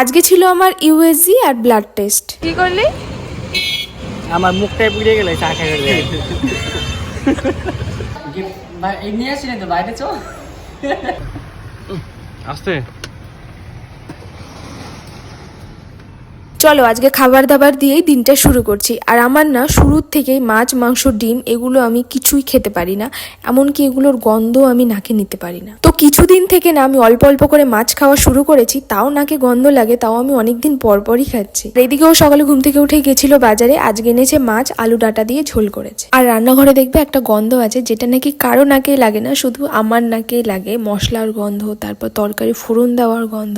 আজকে ছিল আমার ইউএসজি আর ব্লাড টেস্ট। কি করলি? আমার মুখটাই পুড়ে গেল চা খেয়ে গেলে। নিয়ে আসিনি তো বাইরে চল। আসতে। চলো, আজকে খাবার দাবার দিয়েই দিনটা শুরু করছি। আর আমার না, শুরুর থেকেই মাছ, মাংস, ডিম, এগুলো আমি কিছুই খেতে পারি না। এমনকি এগুলোর গন্ধ আমি নাকে নিতে পারি না। তো কিছুদিন থেকে না, আমি অল্প অল্প করে মাছ খাওয়া শুরু করেছি। তাও নাকে গন্ধ লাগে, তাও আমি অনেকদিন পর পরই খাচ্ছি এদিকেও সকালে ঘুম থেকে উঠে গেছিল বাজারে, আজকে এনেছে মাছ, আলু ডাটা দিয়ে ঝোল করেছে। আর রান্নাঘরে দেখবে একটা গন্ধ আছে, যেটা নাকি কারও নাকেই লাগে না, শুধু আমার নাকেই লাগে। মশলার গন্ধ, তারপর তরকারি ফোড়ন দেওয়ার গন্ধ,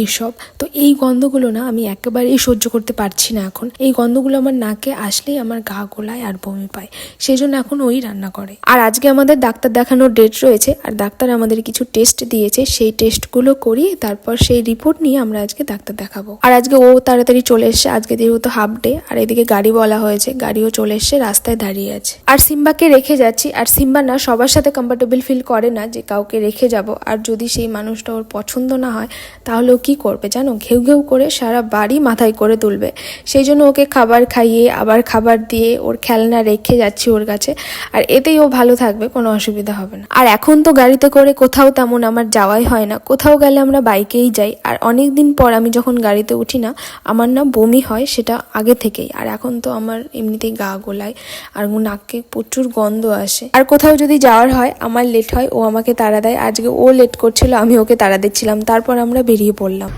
এইসব। তো এই গন্ধগুলো না, আমি একেবারেই সহ্য করতে পারছি না এখন। এই গন্ধগুলো আমার নাকে আসলেই আমার গা গোলায় আর বমি পায়। সেই জন্য এখন ওই রান্না করে। আর আজকে আমাদের ডাক্তার দেখানোর ডেট রয়েছে, আর ডাক্তার আমাদের কিছু টেস্ট দিয়েছে। সেই টেস্টগুলো করিয়ে তারপর সেই রিপোর্ট নিয়ে আমরা আজকে ডাক্তার দেখাবো। আর আজকে ও তাড়াতাড়ি চলে এসছে, আজকে যেহেতু হাফ ডে আর এদিকে গাড়ি বলা হয়েছে, গাড়িও চলে এসছে, রাস্তায় দাঁড়িয়ে আছে। আর সিম্বাকে রেখে যাচ্ছি, আর সিম্বা না সবার সাথে কমফর্টেবল ফিল করে না যে কাউকে রেখে যাব। আর যদি সেই মানুষটা ওর পছন্দ না হয়, তাহলে ও কি করবে জানো? ঘেউ ঘেউ করে সারা বাড়ি মাথায় করে তুলবে। সেই জন্য ওকে খাবার খাইয়ে, আবার খাবার দিয়ে ওর খেলনা রেখে যাচ্ছি ওর কাছে। আর এতেই ও ভালো থাকবে, কোনো অসুবিধা হবে না। আর এখন তো গাড়িতে করে কোথাও তেমন আমার যাওয়াই হয় না। কোথাও গেলে আমরা বাইকেই যাই। আর অনেক দিন পর আমি যখন গাড়িতে উঠি না, আমার না বমি হয় সেটা আগে থেকেই। আর এখন তো আমার এমনিতেই গা গোলায়, আর নাকে প্রচুর গন্ধ আসে। আর কোথাও যদি যাওয়ার হয়, আমার লেট হয়, ও আমাকে তাড়া দেয়। আজকে ও লেট করছিল, আমি ওকে তাড়া দিচ্ছিলাম। তারপর আমরা বেরিয়ে পড়লাম।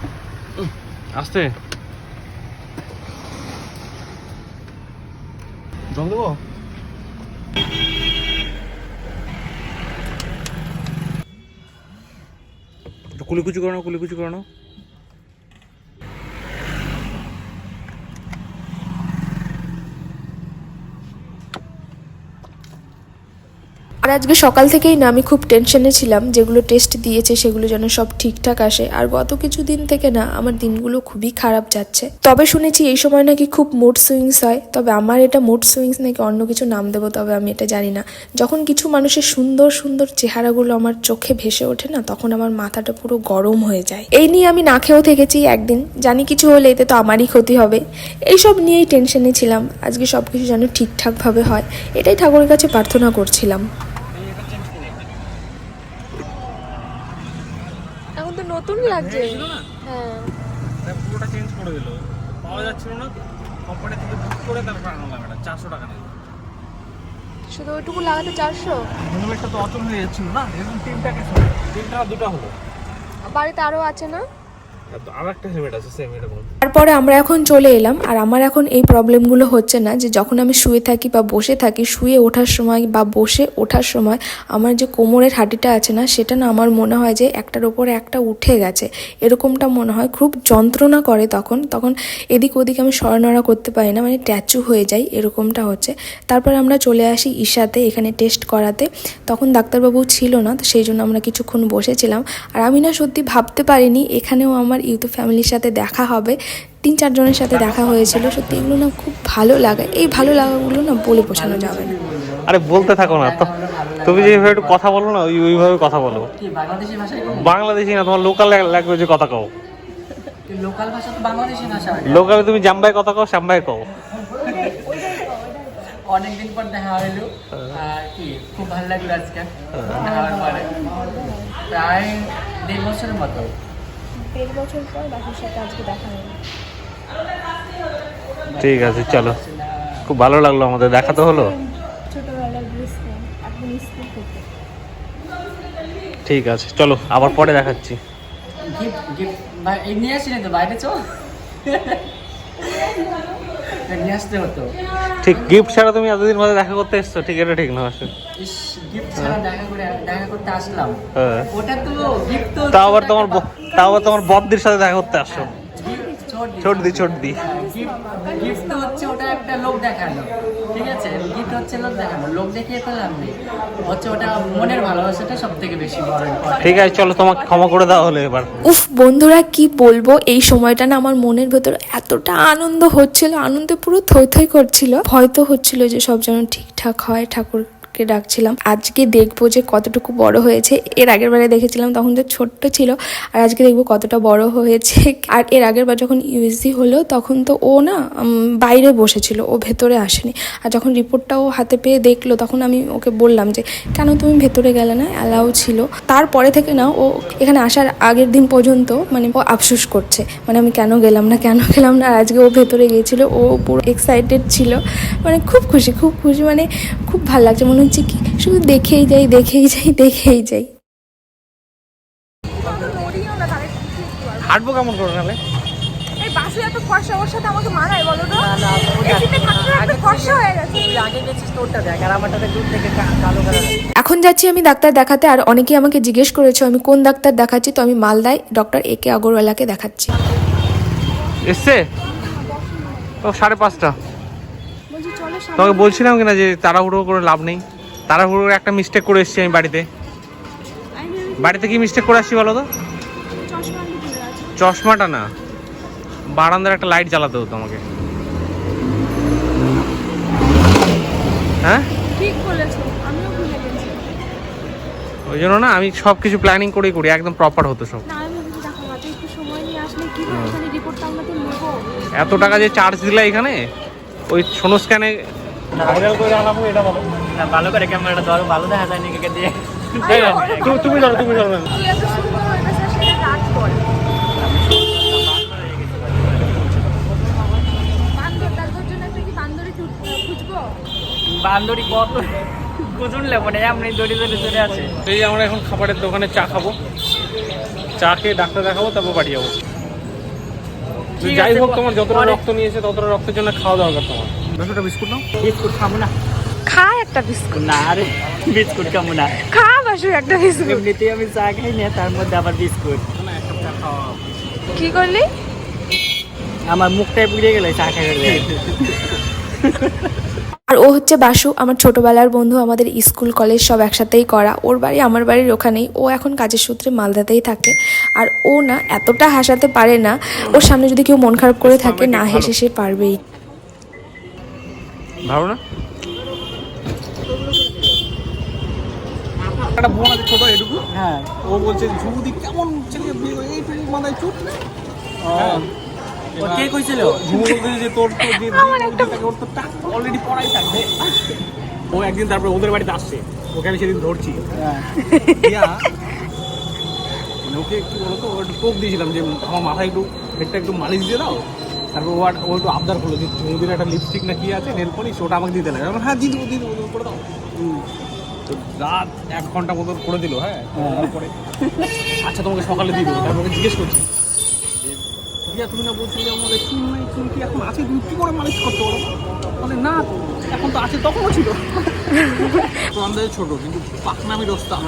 আসতে। জল দেবো? কুলিকুচি করে নাও কুলিকুচি করে আর আজকে সকাল থেকেই না, আমি খুব টেনশনে ছিলাম, যেগুলো টেস্ট দিয়েছে সেগুলো যেন সব ঠিকঠাক আসে। আর গত কিছু দিন থেকে না, আমার দিনগুলো খুবই খারাপ যাচ্ছে। তবে শুনেছি এই সময় নাকি খুব মুড সুইংস হয়। তবে আমার এটা মুড সুইংস নাকি অন্য কিছু নাম দেবো, তবে আমি এটা জানি না। যখন কিছু মানুষের সুন্দর সুন্দর চেহারাগুলো আমার চোখে ভেসে ওঠে না, তখন আমার মাথাটা পুরো গরম হয়ে যায়। এই নিয়ে আমি না খেয়েও থেকেছি একদিন। জানি কিছু হলে এতে তো আমারই ক্ষতি হবে। এইসব নিয়েই টেনশনে ছিলাম। আজকে সব কিছু যেন ঠিকঠাকভাবে হয়। এটাই ঠাকুরের কাছে প্রার্থনা করছিলাম এখন তো নতুন লাগছে। হ্যাঁ। পুরোটা চেঞ্জ করে দিল। পাওয়া যাচ্ছিল না কোম্পানি থেকে বুক করে তারপর আনলাম এটা চারশো টাকা নেই শুধু ওইটুকু লাগাতে চারশো? হেলমেটটা তো অচল হয়ে যাচ্ছিল না এরকম তিনটাকে তিনটা দুটা হলো? বাড়িতে আরও আছে না? এরকম তারপরে আমরা এখন চলে এলাম, আর আমার এখন এই প্রবলেমগুলো হচ্ছে না, যে যখন আমি শুয়ে থাকি বা বসে থাকি, শুয়ে ওঠার সময় বা বসে ওঠার সময় আমার যে কোমরের হাঁটিটা আছে না, সেটা না আমার মনে হয় যে একটার ওপরে একটা উঠে গেছে। এরকমটা মনে হয়, খুব যন্ত্রণা করে তখন তখন এদিক ওদিক আমি সরানড়া করতে পারি না মানে ট্যাচু হয়ে যায় এরকমটা হচ্ছে। তারপর আমরা চলে আসি ঈশাতে, এখানে টেস্ট করাতে। তখন ডাক্তারবাবু ছিল না, তো সেই জন্য আমরা কিছুক্ষণ বসেছিলাম। আর আমি না সত্যি ভাবতে পারিনি, এখানেও আমার ইউটিউব ফ্যামিলির সাথে দেখা হবে। তিন চারজনের সাথে দেখা হয়েছিল। সত্যি এগুলো না খুব ভালো লাগে। এই ভালো লাগাগুলো না বলে বোঝানো যাবে না। আরে বলতে থাকো না তো। তুমি যেভাবে একটু কথা বলো না ওই ওইভাবে কথা বলো। বাংলাদেশি বাংলাদেশি না তোমার লোকাল ল্যাঙ্গুয়েজে কথা কও। লোকাল ভাষা তো বাংলাদেশি ভাষা লোকালে তুমি জাম্বাই কথা কও শ্যাম্বাই কও। অনেকদিন পর দেখা হইল। আর কি খুব ভালো লাগল আজকে। দেখা হওয়ার পরে। প্রায় দেড় বছরের মতো। দেড় বছর পর বাকির সাথে আজকে দেখা হলো। ঠিক আছে চলো। খুব ভালো লাগল আমাদের। দেখা তো হলো। ছোটবেলার এখন স্কুল থেকে ঠিক আছে চলো আবার পরে দেখাচ্ছি। গিফট গিফট নিয়ে আসি না তো বাইরে চো নিয়ে আসতে হতো। ঠিক গিফট ছাড়া তুমি এতদিন মধ্যে দেখা করতে এসছো ঠিক এটা ঠিক না আসলে গিফট ছাড়া দেখা করে দেখা করতে আসলাম। হ্যাঁ। ওটা তো গিফট তো তাও আবার তোমার তাও আবার তোমার বদ্দির সাথে দেখা করতে আসছো। ছোট দি ছোট দি। গিফট হচ্ছে ওটা একটা লোক দেখানো ঠিক আছে? গিফট হচ্ছে লোক দেখানো লোক দেখিয়ে তো লাভ নেই। হচ্ছে ওটা মনের ভালোবাসাটা সব থেকে বেশি বড় ঠিক আছে চলো তোমাকে ক্ষমা করে দেওয়া হলো এবার। উফ বন্ধুরা কি বলব? এই সময়টা না আমার মনের ভেতর এতটা আনন্দ হচ্ছিল আনন্দে পুরো থই থই করছিল। ভয় তো হচ্ছিল যে সব যেন ঠিকঠাক হয় ঠাকুরকে ডাক্তারকে ডাকছিলাম, আজকে দেখব যে কতটুকু বড় হয়েছে। এর আগের বারে দেখেছিলাম তখন তো ছোট্ট ছিল, আর আজকে দেখব কতটা বড় হয়েছে। আর এর আগের বার যখন ইউএসজি হলো, তখন তো ও না বাইরে বসেছিল, ও ভেতরে আসেনি। আর যখন রিপোর্টটা ও হাতে পেয়ে দেখল, তখন আমি ওকে বললাম যে, কেন তুমি ভেতরে গেলে না? অ্যালাউ ছিল। তারপরে থেকে না, ও এখানে আসার আগের দিন পর্যন্ত মানে ও আফসোস করছে। মানে আমি কেন গেলাম না, কেন গেলাম না? আর আজকে ও ভেতরে গিয়েছিল, ও পুরো এক্সাইটেড ছিল। মানে খুব খুশি খুব খুশি মানে খুব ভালো লাগছে। মনে হচ্ছে কি? শুধু দেখেই যাই দেখেই যাই দেখেই যাই। হাঁটবো কেমন করে এই বাসু এত ফর্সা ওর সাথে আমাকে মানায় বলো তো? হয়ে। এখন যাচ্ছি আমি ডাক্তার দেখাতে আর অনেকেই আমাকে জিজ্ঞেস করেছ আমি কোন ডাক্তার দেখাচ্ছি? তো আমি মালদায় ডক্টর এ কে আগরওয়ালাকে দেখাচ্ছি। এসছে? ও সাড়ে পাঁচটা। তোমাকে বলছিলাম কিনা যে তাড়াহুড়ো করে লাভ নেই? তাড়াহুড়ো একটা মিস্টেক করে এসেছি আমি বাড়িতে। বাড়িতে কি মিস্টেক করে আসছি বলো তো? চশমাটা না। বারান্দার একটা লাইট জ্বালাতে হতো আমাকে। হ্যাঁ? ঠিক বলেছ আমিও ভুলে গেছি। ওই জন্য না আমি সব কিছু প্ল্যানিং করেই করি একদম প্রপার হতো সব। না আমি ভেবেছি দেখো মাঝে একটু সময় নিয়ে আসলে কি হবে এখানে রিপোর্টটা আমরা তো নেব। এত টাকা যে চার্জ দিলে এখানে? ওই সোনো স্ক্যানে ভাইরাল করে আনাবো এটা বলো না ভালো করে ক্যামেরাটা ধরো ভালো দেখা যায় নাকি দিয়ে? তুমি- ধরো তুমি ধরো। বান্দর কত? কুচুনলে মানে এমনি দড়ি দড়ি চলে আছে এই আমরা এখন খাবারের দোকানে চা খাব। চা খেয়ে ডাক্তার দেখাবো তারপর বাড়ি যাব। যাই হোক তোমার যতটা রক্ত নিয়েছে ততটা রক্তের জন্য খাওয়া দরকার তোমার। দশটা বিস্কুট নাও। বিস্কুট খাব না। খা একটা বিস্কুট। না আরে বিস্কুট খাব না। খা বাসু একটা বিস্কুট। এমনিতেই আমি চা খাই না তার মধ্যে আবার বিস্কুট। কি করলি? আমার মুখটাই পুড়িয়ে গেলে চা খাই আর ও হচ্ছে বাসু আমার ছোটবেলার বন্ধু আমাদের স্কুল কলেজ সব একসাথেই করা। ওর বাড়ি আমার বাড়ির ওখানেই। ও এখন কাজের সূত্রে মালদাতেই থাকে। আর ও না এতটা হাসাতে পারে না। ওর সামনে যদি কেউ মন খারাপ করে থাকে না হেসে সে পারবেই। ভালো না? একটা বোন আছে ছোট এটুকু হ্যাঁ। ও বলছে ঝুমুদি কেমন ছেলে? বিয়ে করে এইটুকু মাথায় চুট হ্যাঁ। ও কে কইছিল? ঝুমু যে তোর তো যে ওর তো টাক অলরেডি পড়াই থাকবে। ও একদিন তারপরে ওদের বাড়িতে আসছে। ওকে আমি সেদিন ধরছি। মানে ওকে একটু বলতো ও একটু টোপ দিয়েছিলাম যে আমার মাথায় একটু হেডটা একটু মালিশ দিয়ে দাও। তারপর ও আর- ও একটু আবদার করল যে ঝুমুদির একটা লিপস্টিক না কি আছে নেল পলিশ ওটা আমাকে দিতে লাগে। হ্যাঁ দিয়ে দেবো দিয়ে দেবো দিয়ে দেবো, করে দাও। রাত এক ঘণ্টা মতো করে দিল হ্যাঁ? আচ্ছা তোমাকে সকালে দিয়ে দেবো তারপর জিজ্ঞেস করছি। যে, তুমি না বলছিলে আমাদের চুল নাই চুল কি এখন আছে? তুমি কি করে মালিশ করতে পারো মানে না এখন তো আছে তখনও ছিল। ছোট কিন্তু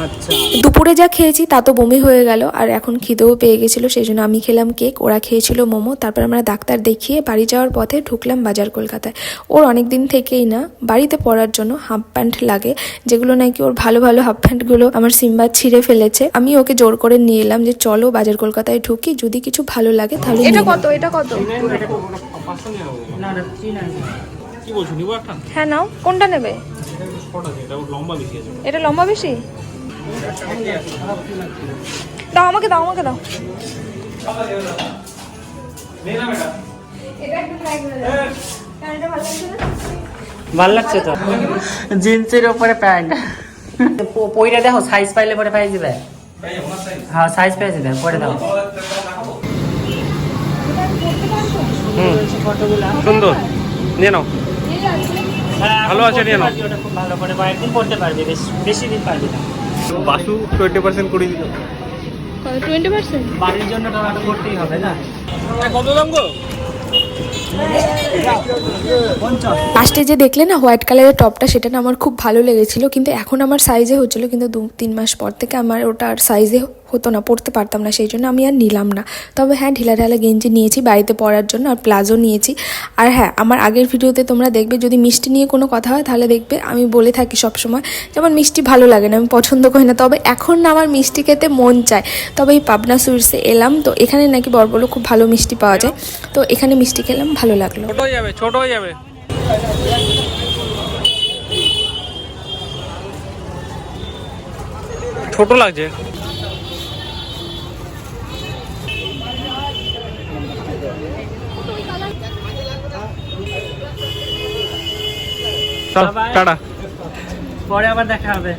আচ্ছা। দুপুরে যা খেয়েছি তা তো বমি হয়ে গেল আর এখন খিদেও পেয়ে গেছিল সেই জন্য আমি খেলাম কেক ওরা খেয়েছিল মোমো তারপর আমরা ডাক্তার দেখিয়ে বাড়ি যাওয়ার পথে ঢুকলাম বাজার কলকাতায়। ওর অনেক দিন থেকেই না বাড়িতে পরার জন্য হাফ প্যান্ট লাগে যেগুলো নাকি ওর ভালো ভালো হাফ প্যান্টগুলো আমার সিম্বা ছিঁড়ে ফেলেছে। আমি ওকে জোর করে নিয়ে এলাম যে চলো বাজার কলকাতায় ঢুকি যদি কিছু ভালো লাগে তাহলে এটা কত এটা কত? কি বলছো নিবো একটা? হ্যাঁ নাও কোনটা নেবে? শর্ট আছে এটা লম্বা বেশি আছে। এটা লম্বা বেশি? দাও আমাকে দাও আমাকে দাও। ভালো লাগছে তো? জিন্সের উপরে প্যান্ট। পইটা দেখো সাইজ পাইলে পরে পাই যাবে হ্যাঁ সাইজ পেয়ে যাবে পরে দাও। হুম। সুন্দর। নিয়ে নাও। ভালো আছে, নিয়ে নাও। খুব ভালো করে কয়েকদিন পড়তে পারবি বেশ দিন পারবি না। বাসু টোয়েন্টি পার্সেন্ট করে দিল। টোয়েন্টি পার্সেন্ট বাড়ির জন্য তো করতেই হবে না? কত দাম গো? লাস্টে যে দেখলে না হোয়াইট কালারের টপটা সেটা না আমার খুব ভালো লেগেছিল কিন্তু এখন আমার সাইজে হচ্ছিল কিন্তু দু তিন মাস পর থেকে আমার ওটা আর সাইজে হতো না, পড়তে পারতাম না, সেই জন্য আমি আর নিলাম না। তবে হ্যাঁ ঢিলা ঢালা গেঞ্জি নিয়েছি, বাড়িতে পরার জন্য, আর প্লাজো নিয়েছি। আর হ্যাঁ আমার আগের ভিডিওতে তোমরা দেখবে, যদি মিষ্টি নিয়ে কোনো কথা হয়, তাহলে দেখবে আমি বলে থাকি সবসময় যেমন মিষ্টি ভালো লাগে না, আমি পছন্দ করি না। তবে এখন না, আমার মিষ্টি খেতে মন চায়। তবে এই পাবনা সুইটসে এলাম, তো এখানে নাকি বড় খুব ভালো মিষ্টি পাওয়া যায়। তো এখানে মিষ্টি খেলাম, ভালো লাগল। ছোট ছোট লাগছে। টাটা। পরে আবার দেখা হবে।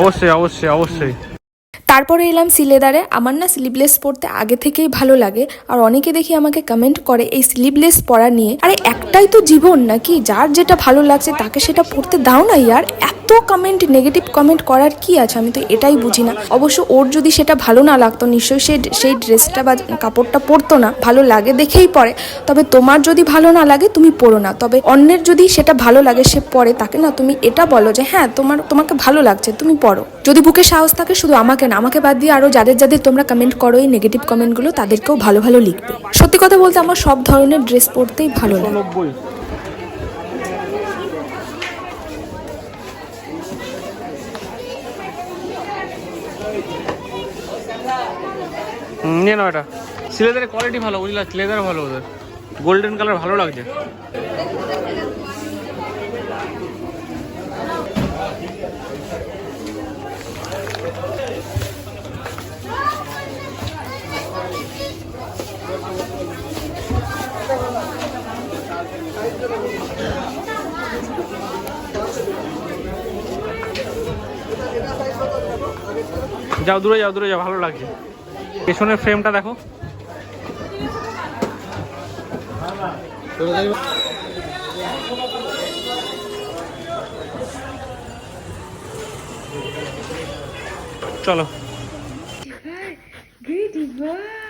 অবশ্যই অবশ্যই অবশ্যই। তারপরে এলাম সিলেদারে। আমার না স্লিভলেস পড়তে আগে থেকেই ভালো লাগে। আর অনেকে দেখি আমাকে কমেন্ট করে এই স্লিভলেস পরা নিয়ে। আরে একটাই তো জীবন নাকি? যার যেটা ভালো লাগছে তাকে সেটা পড়তে দাও না ইয়ার। এত কমেন্ট নেগেটিভ কমেন্ট করার কি আছে? আমি তো এটাই বুঝি না। অবশ্য ওর যদি সেটা ভালো না লাগতো, নিশ্চয়ই সে সেই ড্রেসটা বা কাপড়টা পরতো না। ভালো লাগে দেখেই পরে। তবে তোমার যদি ভালো না লাগে, তুমি পরো না। তবে অন্যের যদি সেটা ভালো লাগে, সে পরে। তাকে না তুমি এটা বলো যে হ্যাঁ তোমার, তোমাকে ভালো লাগছে, তুমি পড়ো যদি বুকে সাহস থাকে, শুধু আমাকে না, আমাকে বাদ দিয়ে আরও যাদের যাদের তোমরা কমেন্ট করো, এই নেগেটিভ কমেন্টগুলো তাদেরকেও ভালো ভালো লিখবে। সত্যি কথা বলতে, আমার সব ধরনের ড্রেস পরতেই ভালো লাগে। নিয়ে নাও এটা। সিলেদারের কোয়ালিটি ভালো, বুঝলা? লেদার ভালো ওদের। গোল্ডেন কালার ভালো লাগছে। যাও দূরে যাও দূরে যাও, ভালো লাগছে। পেছনের ফ্রেমটা দেখো চলো boy.